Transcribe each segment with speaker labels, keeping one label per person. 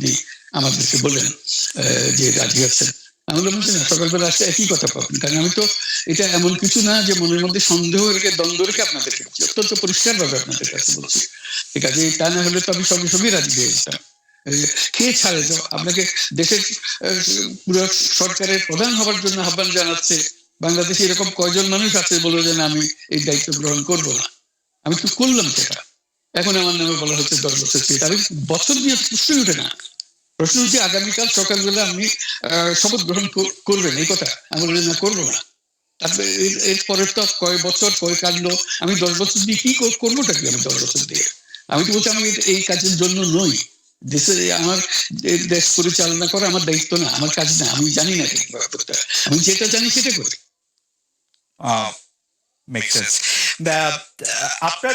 Speaker 1: আপনি আমাদেরকে আহ, যে রাজি আছেন আমি বললাম যে সকালবেলা আসলে একই কথা পাবেন কারণ আমি তো এটা এমন কিছু না যে মনের মধ্যে সন্দেহ রেখে দ্বন্দ্ব রেখে আপনাদেরকে বলছি অত্যন্ত পরিষ্কার ভাবে আপনাদের কাছে বলছি। ঠিক আছে তা না হলে তো আমি সঙ্গে সঙ্গে রাজি হয়ে যেতাম। কে ছাড়ে তো? আপনাকে দেশের পুরো সরকারের প্রধান হবার জন্য আহ্বান জানাচ্ছে। বাংলাদেশে এরকম কয়জন মানুষ আছে বলে যে আমি এই দায়িত্ব গ্রহণ করব না। আমি তো করলাম সেটা। এখন আমার নামে বলা হচ্ছে দশ বছর সেটা আমি বছর দিয়ে প্রশ্নই উঠে না। প্রশ্ন হচ্ছে আগামীকাল সকালবেলা আপনি শপথ গ্রহণ করবেন, এই কথা আমি বললাম না, করব না। তারপরে এর- এরপরে তো কয় বছর, কয় কাণ্ড, আমি দশ বছর দিয়ে কি করবোটা কি আমি দশ বছর দিয়ে? আমি তো বলছি, আমি এই- কাজের জন্য নই। দেশে আমার দেশ পরিচালনা করা আমার দায়িত্ব না, আমার কাজ না, আমি জানি না আমি যেটা জানি সেটা করি।
Speaker 2: আপনার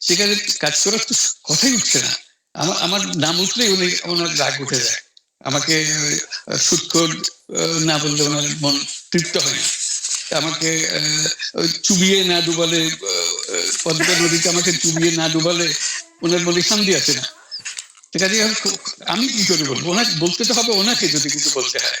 Speaker 1: সেখানে কাজ করার তো কথাই উঠছে না। আমার আমার নাম উঠলেই উনি ওনার রাগ উঠে যায়। আমাকে আহ, না বললে ওনার মন তৃপ্ত হয় না। আমাকে চুবিয়ে না ডুবালে পদ্মা নদীতে আমাকে চুবিয়ে না ডুবালে ওনার মনে শান্তি আছে না। আছে আমি কি করে বলব? ওনাকে বলতে তো হবে ওনাকে যদি কিছু বলতে হয়।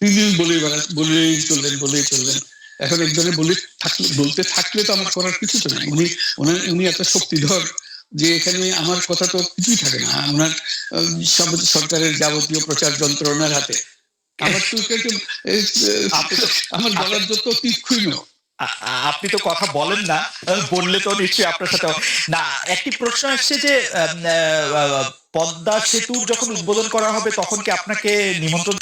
Speaker 1: তিনি বলে বলেই চললেন বলেই চললেন। এখন একজনে বলে থাকলে বলতে থাকলে তো আমার করার কিছু তো নাই। উনি ওনার উনি এত শক্তিধর যে এখানে আমার কথা তো কিছুই থাকে না। ওনার সব সরকারের যাবতীয় প্রচার যন্ত্র ওনার হাতে। আমার তো একটু, আমার বলার যত তীক্ষ্ণ।
Speaker 2: আপনি তো কথা বলেন না বললে তো নিশ্চয়ই আপনার সাথে না একটি প্রশ্ন আসছে যে পদ্মা সেতু যখন উদ্বোধন করা হবে তখন কি আপনাকে নিমন্ত্রণ